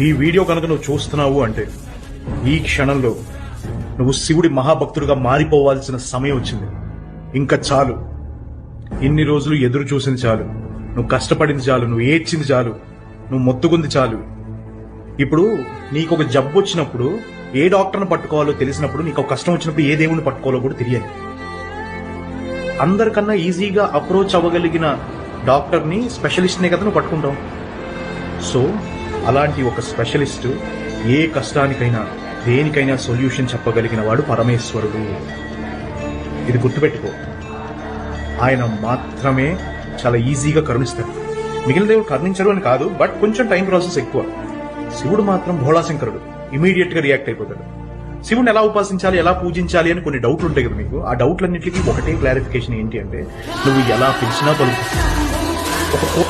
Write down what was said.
ఈ వీడియో కనుక నువ్వు చూస్తున్నావు అంటే ఈ క్షణంలో నువ్వు శివుడి మహాభక్తుడిగా మారిపోవాల్సిన సమయం వచ్చింది. ఇంకా చాలు. ఇన్ని రోజులు ఎదురు చూసింది చాలు. నువ్వు కష్టపడింది చాలు. నువ్వు ఏడ్చింది చాలు. నువ్వు మొత్తుకుంది చాలు. ఇప్పుడు నీకు ఒక జబ్బు వచ్చినప్పుడు ఏ డాక్టర్ని పట్టుకోవాలో తెలిసినప్పుడు నీకు ఒక కష్టం వచ్చినప్పుడు ఏ దేవుని పట్టుకోవాలో కూడా తెలియాలి అందరికన్నా ఈజీగా అప్రోచ్ అవ్వగలిగిన డాక్టర్ని స్పెషలిస్ట్నే కదా నువ్వు పట్టుకుంటావు. సో అలాంటి ఒక స్పెషలిస్ట్ ఏ కష్టానికైనా దేనికైనా సొల్యూషన్ చెప్పగలిగిన వాడు పరమేశ్వరుడు. ఇది గుర్తుపెట్టుకో. ఆయన మాత్రమే చాలా ఈజీగా కరుణిస్తాడు. మిగిలిన దేవుడు కరుణించరు అని కాదు బట్ కొంచెం టైం ప్రాసెస్ ఎక్కువ. శివుడు మాత్రం భోళాశంకరుడు. ఇమీడియట్గా రియాక్ట్ అయిపోతాడు. శివుని ఎలా ఉపాసించాలి ఎలా పూజించాలి అని కొన్ని డౌట్లు ఉంటాయి కదా మీకు. ఆ డౌట్లన్నింటికి ఒకటే క్లారిఫికేషన్ ఏంటి అంటే నువ్వు ఎలా పిలిచినా పలుకు ఒక